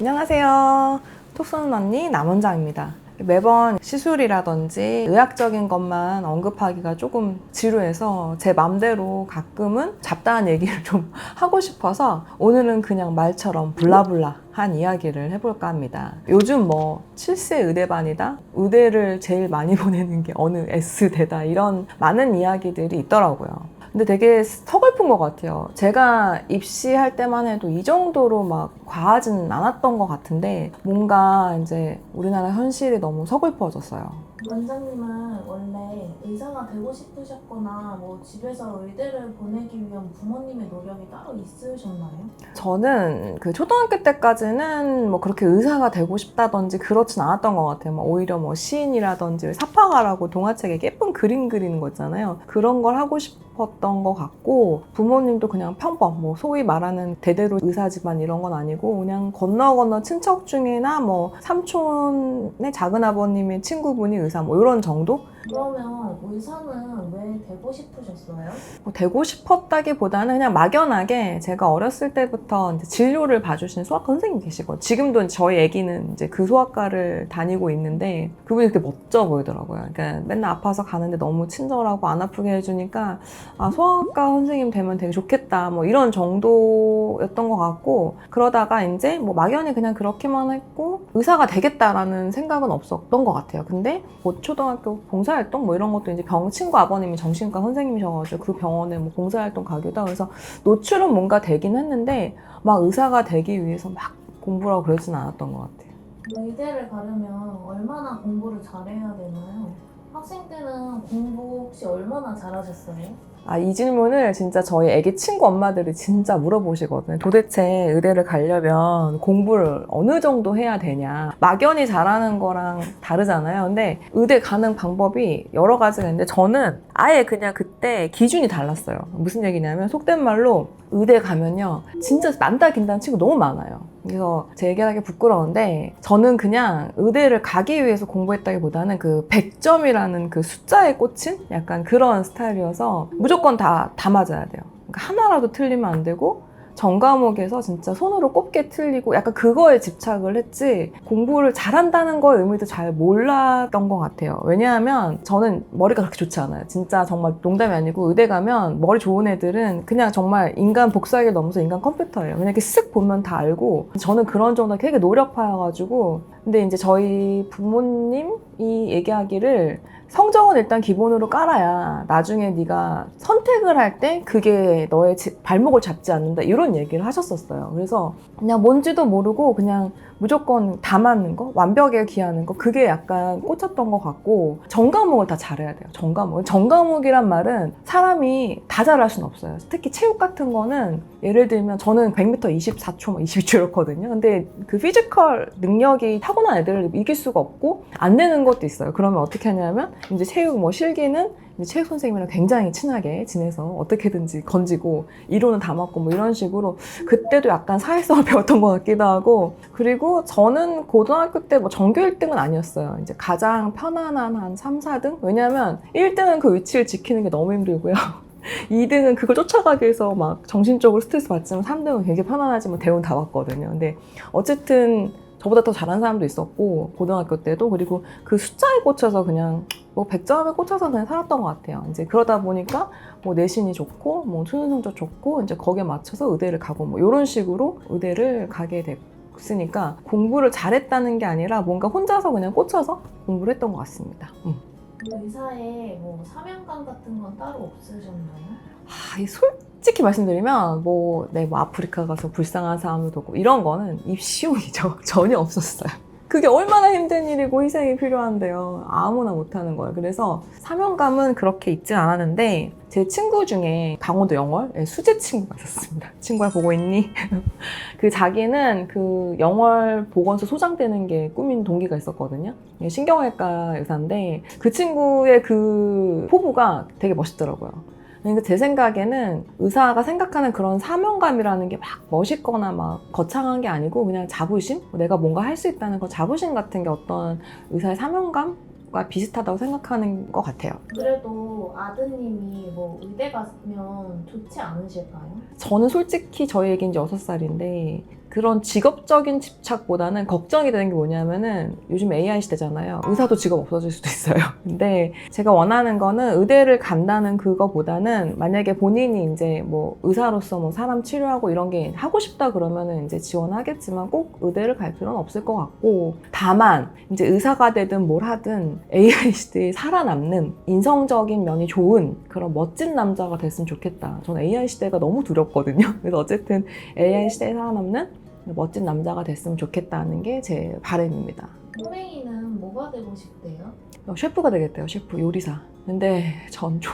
안녕하세요. 톡 쏘는 언니 남원장입니다. 매번 시술이라든지 의학적인 것만 언급하기가 조금 지루해서 제 맘대로 가끔은 잡다한 얘기를 좀 하고 싶어서 오늘은 그냥 말처럼 블라블라 한 이야기를 해볼까 합니다. 요즘 뭐 7세 의대반이다? 의대를 제일 많이 보내는 게 어느 S대다 이런 많은 이야기들이 있더라고요. 근데 되게 서글픈 것 같아요. 제가 입시할 때만 해도 이 정도로 막 과하지는 않았던 것 같은데 뭔가 이제 우리나라 현실이 너무 서글퍼졌어요. 원장님은 원래 의사가 되고 싶으셨거나 뭐 집에서 의대를 보내기 위한 부모님의 노력이 따로 있으셨나요? 저는 그 초등학교 때까지는 뭐 그렇게 의사가 되고 싶다든지 그렇진 않았던 것 같아요. 뭐 오히려 뭐 시인이라든지 사파가라고 동화책에 예쁜 그림 그리는 거 있잖아요. 그런 걸 하고 싶었던 것 같고 부모님도 그냥 평범 뭐 소위 말하는 대대로 의사 집안 이런 건 아니고 그냥 건너 건너 친척 중이나 뭐 삼촌의 작은 아버님의 친구분이 의사 뭐 이런 정도? 그러면 의사는 왜 되고 싶으셨어요? 뭐 되고 싶었다기보다는 그냥 막연하게 제가 어렸을 때부터 이제 진료를 봐주시는 소아과 선생님 계시고 지금도 저희 아기는 이제 그 소아과를 다니고 있는데 그분이 되게 멋져 보이더라고요. 그러니까 맨날 아파서 가는데 너무 친절하고 안 아프게 해주니까 아 소아과 선생님 되면 되게 좋겠다 뭐 이런 정도였던 것 같고 그러다가 이제 뭐 막연히 그냥 그렇게만 했고 의사가 되겠다라는 생각은 없었던 것 같아요. 근데 뭐 초등학교 봉사 활동 뭐 이런 것도 이제 병 친구 아버님이 정신과 선생님이셔가지고 그 병원에 뭐 봉사활동 가기도 그래서 노출은 뭔가 되긴 했는데 막 의사가 되기 위해서 막 공부라고 그러진 않았던 것 같아요. 의대를 가려면 얼마나 공부를 잘해야 되나요? 학생 때는 공부 혹시 얼마나 잘하셨어요? 아, 이 질문을 진짜 저희 애기 친구 엄마들이 진짜 물어보시거든요. 도대체 의대를 가려면 공부를 어느 정도 해야 되냐. 막연히 잘하는 거랑 다르잖아요. 근데 의대 가는 방법이 여러 가지가 있는데 저는 아예 그냥 그때 기준이 달랐어요. 무슨 얘기냐면 속된 말로 의대 가면요. 진짜 난다 긴다는 친구 너무 많아요. 그래서 제 얘기하기 부끄러운데 저는 그냥 의대를 가기 위해서 공부했다기보다는 그 100점이라는 그 숫자에 꽂힌 약간 그런 스타일이어서 무조건 다, 다 맞아야 돼요. 그러니까 하나라도 틀리면 안 되고 전 과목에서 진짜 손으로 꼽게 틀리고 약간 그거에 집착을 했지 공부를 잘한다는 거의 의미도 잘 몰랐던 것 같아요. 왜냐하면 저는 머리가 그렇게 좋지 않아요. 진짜 정말 농담이 아니고 의대 가면 머리 좋은 애들은 그냥 정말 인간 복사하기 넘어서 인간 컴퓨터예요. 그냥 이렇게 쓱 보면 다 알고 저는 그런 정도 되게 노력파여가지고 근데 이제 저희 부모님이 얘기하기를 성적은 일단 기본으로 깔아야 나중에 네가 선택을 할 때 그게 너의 지- 발목을 잡지 않는다 이런 얘기를 하셨었어요. 그래서 그냥 뭔지도 모르고 그냥 무조건 다 맞는 거, 완벽에 기하는 거 그게 약간 꽂혔던 것 같고 전과목을 다 잘해야 돼요. 전과목. 전과목이란 말은 사람이 다 잘할 수는 없어요. 특히 체육 같은 거는 예를 들면 저는 100m 24초, 뭐 22초 이렇거든요. 근데 그 피지컬 능력이 타고난 애들을 이길 수가 없고 안 되는 것도 있어요. 그러면 어떻게 하냐면 이제 체육 뭐 실기는 체육 선생님이랑 굉장히 친하게 지내서 어떻게든지 건지고 이론은 다 맞고 뭐 이런 식으로 그때도 약간 사회성을 배웠던 것 같기도 하고 그리고 저는 고등학교 때 뭐 전교 1등은 아니었어요. 이제 가장 편안한 한 3, 4등? 왜냐면 1등은 그 위치를 지키는 게 너무 힘들고요. 2등은 그걸 쫓아가기 위해서 막 정신적으로 스트레스 받지만 3등은 굉장히 편안하지만 대우는 다 받거든요. 근데 어쨌든 저보다 더 잘하는 사람도 있었고 고등학교 때도 그리고 그 숫자에 꽂혀서 그냥 뭐 100점에 꽂혀서 그냥 살았던 것 같아요. 이제 그러다 보니까 뭐 내신이 좋고 뭐 수능 성적 좋고 이제 거기에 맞춰서 의대를 가고 뭐 이런 식으로 의대를 가게 됐으니까 공부를 잘했다는 게 아니라 뭔가 혼자서 그냥 꽂혀서 공부를 했던 것 같습니다. 음. 의사에 뭐 사명감 같은 건 따로 없으셨나요? 아, 이 솔직히 말씀드리면 뭐, 네, 뭐 아프리카 가서 불쌍한 사람을 돕고 이런 거는 입시용이죠. 전혀 없었어요. 그게 얼마나 힘든 일이고 희생이 필요한데요. 아무나 못하는 거예요. 그래서 사명감은 그렇게 있진 않았는데 제 친구 중에 강원도 영월 예, 수재 친구가 있었습니다. 친구야 보고 있니? 그 자기는 그 영월 보건소 소장 되는 게 꿈인 동기가 있었거든요. 예, 신경외과 의사인데 그 친구의 그 포부가 되게 멋있더라고요. 그러니까 제 생각에는 의사가 생각하는 그런 사명감이라는 게 막 멋있거나 막 거창한 게 아니고 그냥 자부심? 내가 뭔가 할 수 있다는 그 자부심 같은 게 어떤 의사의 사명감 과 비슷하다고 생각하는 것 같아요. 그래도 아드님이 뭐 의대 가면 좋지 않으실까요? 저는 솔직히 저희 애기 이제 6살인데 그런 직업적인 집착보다는 걱정이 되는 게 뭐냐면은 요즘 AI 시대잖아요. 의사도 직업 없어질 수도 있어요. 근데 제가 원하는 거는 의대를 간다는 그거보다는 만약에 본인이 이제 뭐 의사로서 뭐 사람 치료하고 이런 게 하고 싶다 그러면은 이제 지원하겠지만 꼭 의대를 갈 필요는 없을 것 같고 다만 이제 의사가 되든 뭘 하든 AI 시대에 살아남는 인성적인 면이 좋은 그런 멋진 남자가 됐으면 좋겠다. 저는 AI 시대가 너무 두렵거든요. 그래서 어쨌든 AI 시대에 살아남는 멋진 남자가 됐으면 좋겠다는 게 제 바람입니다. 꼬맹이는 뭐가 되고 싶대요? 셰프가 되겠대요, 셰프, 요리사. 근데 전 좀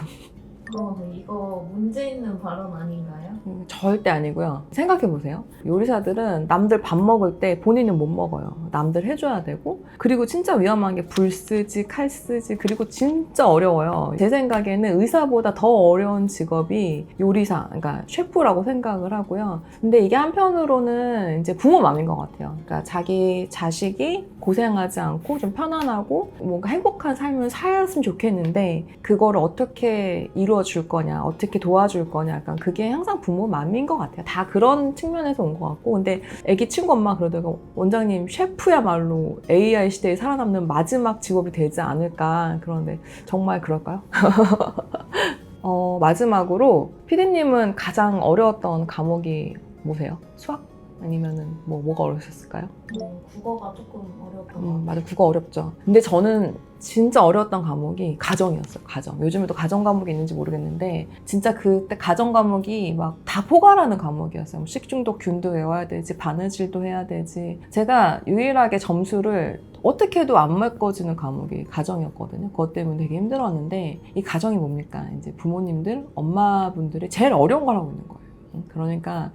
어, 이거 문제 있는 발언 아닌가요? 음, 절대 아니고요. 생각해보세요. 요리사들은 남들 밥 먹을 때 본인은 못 먹어요. 남들 해줘야 되고. 그리고 진짜 위험한 게 불 쓰지, 칼 쓰지, 그리고 진짜 어려워요. 제 생각에는 의사보다 더 어려운 직업이 요리사, 그러니까 셰프라고 생각을 하고요. 근데 이게 한편으로는 이제 부모 마음인 것 같아요. 그러니까 자기 자식이 고생하지 않고 좀 편안하고 뭔가 행복한 삶을 살았으면 좋겠는데 그거를 어떻게 이루어 줄 거냐, 어떻게 도와줄 거냐, 약간 그게 항상 부모 마음인 것 같아요. 다 그런 측면에서 온 것 같고, 근데 애기 친구 엄마 그러다가 원장님 셰프야말로 AI 시대에 살아남는 마지막 직업이 되지 않을까 그런데 정말 그럴까요? 어, 마지막으로 피디님은 가장 어려웠던 과목이 뭐세요? 수학? 아니면은 뭐 뭐가 어려우셨을까요? 뭐 국어가 조금 것 음. 맞아 국어 어렵죠. 근데 저는 진짜 어려웠던 과목이 가정이었어요. 가정. 요즘에도 가정 과목이 있는지 모르겠는데 진짜 그때 가정 과목이 막 다 포괄하는 과목이었어요. 뭐 식중독 균도 외워야 되지, 바느질도 해야 되지. 제가 유일하게 점수를 어떻게 해도 안 메꿔지는 과목이 가정이었거든요. 그것 때문에 되게 힘들었는데 이 가정이 뭡니까? 이제 부모님들, 엄마분들이 제일 어려운 걸 하고 있는 거예요. 음, 그러니까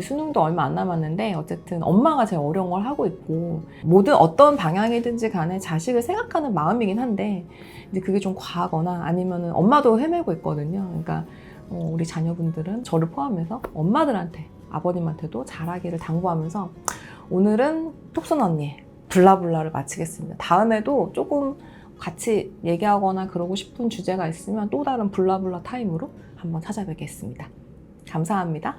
수능도 얼마 안 남았는데 어쨌든 엄마가 제일 어려운 걸 하고 있고 모든 어떤 방향이든지 간에 자식을 생각하는 마음이긴 한데 이제 그게 좀 과하거나 아니면은 엄마도 헤매고 있거든요. 그러니까 어, 우리 자녀분들은 저를 포함해서 엄마들한테 아버님한테도 잘하기를 당부하면서 오늘은 톡선 언니의 블라블라를 마치겠습니다. 다음에도 조금 같이 얘기하거나 그러고 싶은 주제가 있으면 또 다른 블라블라 타임으로 한번 찾아뵙겠습니다. 감사합니다.